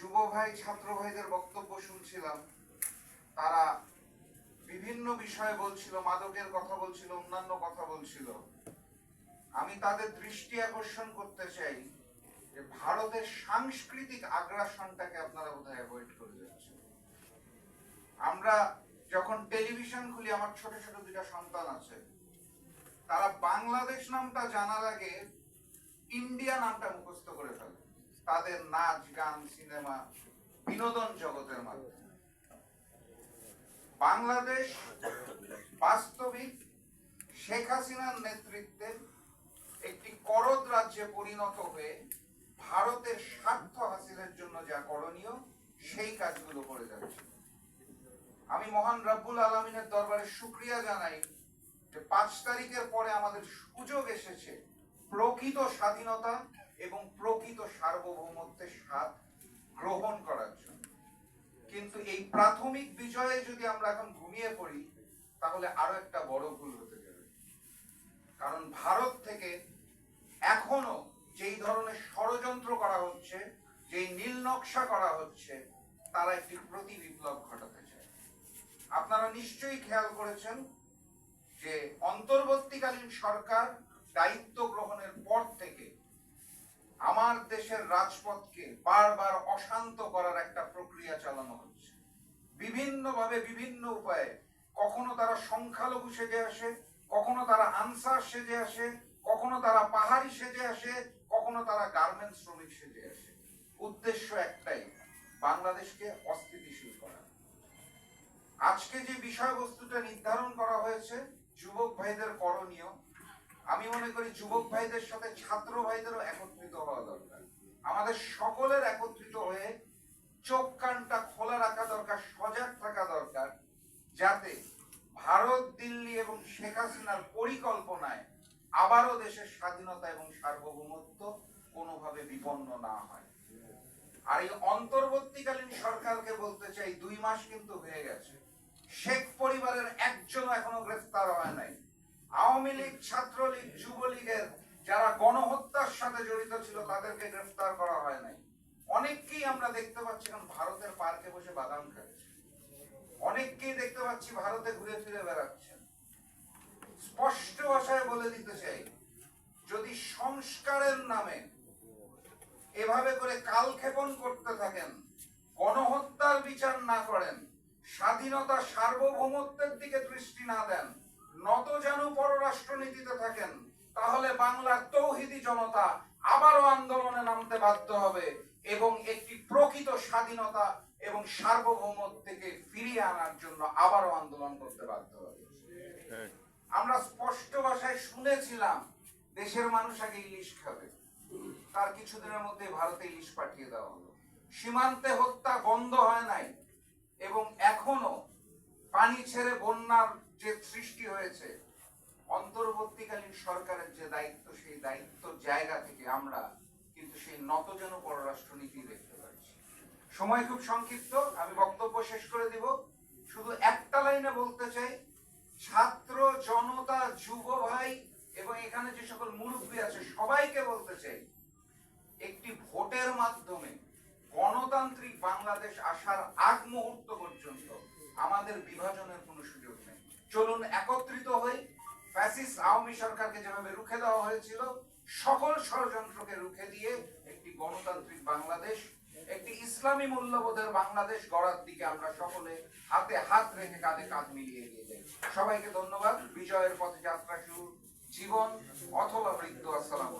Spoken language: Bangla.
যুব ভাই, ছাত্র ভাইদের বক্তব্য শুনছিলাম। তারা বিভিন্ন বিষয়ে বলছিল, মাদকের কথা বলছিল, অন্যান্য কথা বলছিল। আমি তাদের দৃষ্টি আকর্ষণ করতে চাই যে ভারতের সাংস্কৃতিক আগ্রাসনটাকে আপনারা বোধহয় অ্যাভয়েড করে যাচ্ছেন। আমরা যখন টেলিভিশন খুলি, আমার ছোট ছোট দুটা সন্তান আছে, তারা বাংলাদেশ নামটা জানার আগে ইন্ডিয়া নামটা মুখস্থ করে ফেলে। তাদের নাচ, গান, সিনেমা, বিনোদন জগতের মাধ্যমে। বাংলাদেশ বাস্তবিক শেখ হাসিনার নেতৃত্বে একটি করদ রাজ্যে পরিণত হয়ে ভারতের স্বার্থ হাসিলের জন্য যা করণীয়, সেই কাজগুলো করে যাচ্ছে। আমি মহান রব্বুল আলমিনের দরবারে শুক্রিয়া জানাই যে পাঁচ তারিখের পরে আমাদের সুযোগ এসেছে প্রকৃত স্বাধীনতা এবং প্রকৃত সার্বভৌমত্বের স্বাদ গ্রহণ করার জন্য। কিন্তু এই প্রাথমিক বিজয়ে যদি আমরা এখন ঘুমিয়ে পড়ি, তাহলে আরও একটা বড় ভুল হতে যাবে। কারণ ভারত থেকে এখনও যেই ধরনের ষড়যন্ত্র করা হচ্ছে, যেই নীল নকশা করা হচ্ছে, তারা একটি প্রতি বিপ্লব ঘটাতে চায়। আপনারা নিশ্চয়ই খেয়াল করেছেন যে অন্তর্বর্তীকালীন সরকার দায়িত্ব গ্রহণের পর থেকে আমার দেশের রাজপথকে বারবার অশান্ত করার একটা প্রক্রিয়া চালানো হচ্ছে। বিভিন্নভাবে বিভিন্ন উপায়ে। কখনো তারা সংখ্যালঘু সেজে আসে, কখনো তারা আনসার সেজে আসে, কখনো তারা পাহাড়ি সেজে আসে, কখনো তারা গার্মেন্টস শ্রমিক সেজে আসে। উদ্দেশ্য একটাই, বাংলাদেশকে অস্থিতিশীল করা। আজকে যে বিষয়বস্তুটা নির্ধারণ করা হয়েছে, যুবক ভাইদের করণীয়, আমি মনে করি যুবক ভাইদের সাথে ছাত্র ভাইদেরও একত্রিত হওয়া দরকার। আমাদের সকলের একত্রিত হয়ে চোখ কানটা খোলা রাখা দরকার, সজাগ থাকা দরকার, যাতে ভারত, দিল্লি এবং শেখ হাসিনার পরিকল্পনায় আবারও দেশের স্বাধীনতা এবং সার্বভৌমত্ব কোনোভাবে বিপন্ন না হয়। আর এই অন্তর্বর্তীকালীন সরকারকে বলতে চাই, দুই মাস কিন্তু হয়ে গেছে। শেখ পরিবারের একজনও এখনও গ্রেফতার হয় নাই। আওয়ামী লীগ, ছাত্রলীগ, যুবলীগের যারা গণহত্যার সাথে জড়িত ছিল, তাদেরকে গ্রেফতার করা হয় নাই। অনেককেই আমরা দেখতে পাচ্ছি এখন ভারতের পার্কে বসে বাদাম খাচ্ছে অনেককেই দেখতে পাচ্ছি ভারতে ঘুরে ফিরে বেড়াচ্ছেন স্পষ্ট ভাষায় বলে দিতে চাই, যদি সংস্কারের নামে এভাবে করে কালক্ষেপণ করতে থাকেন, গণহত্যার বিচার না করেন, স্বাধীনতা সার্বভৌমত্বের দিকে দৃষ্টি না দেন, নত যেন পররাষ্ট্রনীতিতে থাকেন তাহলে বাংলার তৌহিদি জনতা আবারও আন্দোলনে নামতে বাধ্য হবে এবং একটি প্রকৃত স্বাধীনতা এবং সার্বভৌমত্বকে ফিরিয়ে আনার জন্য আবারও আন্দোলন করতে বাধ্য হবে। আমরা স্পষ্ট ভাষায় শুনেছিলাম, দেশের মানুষ আগে ইলিশ খাবে। তার কিছুদিনের মধ্যে ভারতে ইলিশ পাঠিয়ে দেওয়া হলো। সীমান্তে হত্যা বন্ধ হয় নাই এবং এখনও পানি ছেড়ে বন্যার যে সৃষ্টি হয়েছে অন্তর্বর্তীকালীন সরকারের যে দায়িত্ব, সেই দায়িত্ব জায়গা থেকে আমরা কিন্তু সেই নতজন পররাষ্ট্রনীতি দেখতে পাচ্ছি। সময় খুব সংক্ষিপ্ত, আমি বক্তব্য শেষ করে দিব। শুধু একটা লাইনে বলতে চাই, ছাত্র, জনতা, যুব ভাই এবং এখানে যে সকল মুরব্বী আছে, সবাইকে বলতে চাই, একটি ভোটের মাধ্যমে গণতান্ত্রিক বাংলাদেশ আসার আগ মুহূর্ত পর্যন্ত আমাদের বিভাজনের কোনো সুযোগ নেই। চলুন একত্রিত হই। ফ্যাসিস্ট আওয়ামী সরকারকে যেভাবে রুখে দেওয়া হয়েছিল, সকল ষড়যন্ত্রকে রুখে দিয়ে একটি গণতান্ত্রিক বাংলাদেশ, একটি ইসলামী মূল্যবোধের বাংলাদেশ গড়ার দিকে আমরা সকলে হাতে হাত রেখে কাঁধে কাঁধ মিলিয়ে এগিয়ে যাই। সবাইকে ধন্যবাদ। বিজয়ের পথে যাত্রা শুরু। জীবন অথবা মৃত্যু। আসসালাম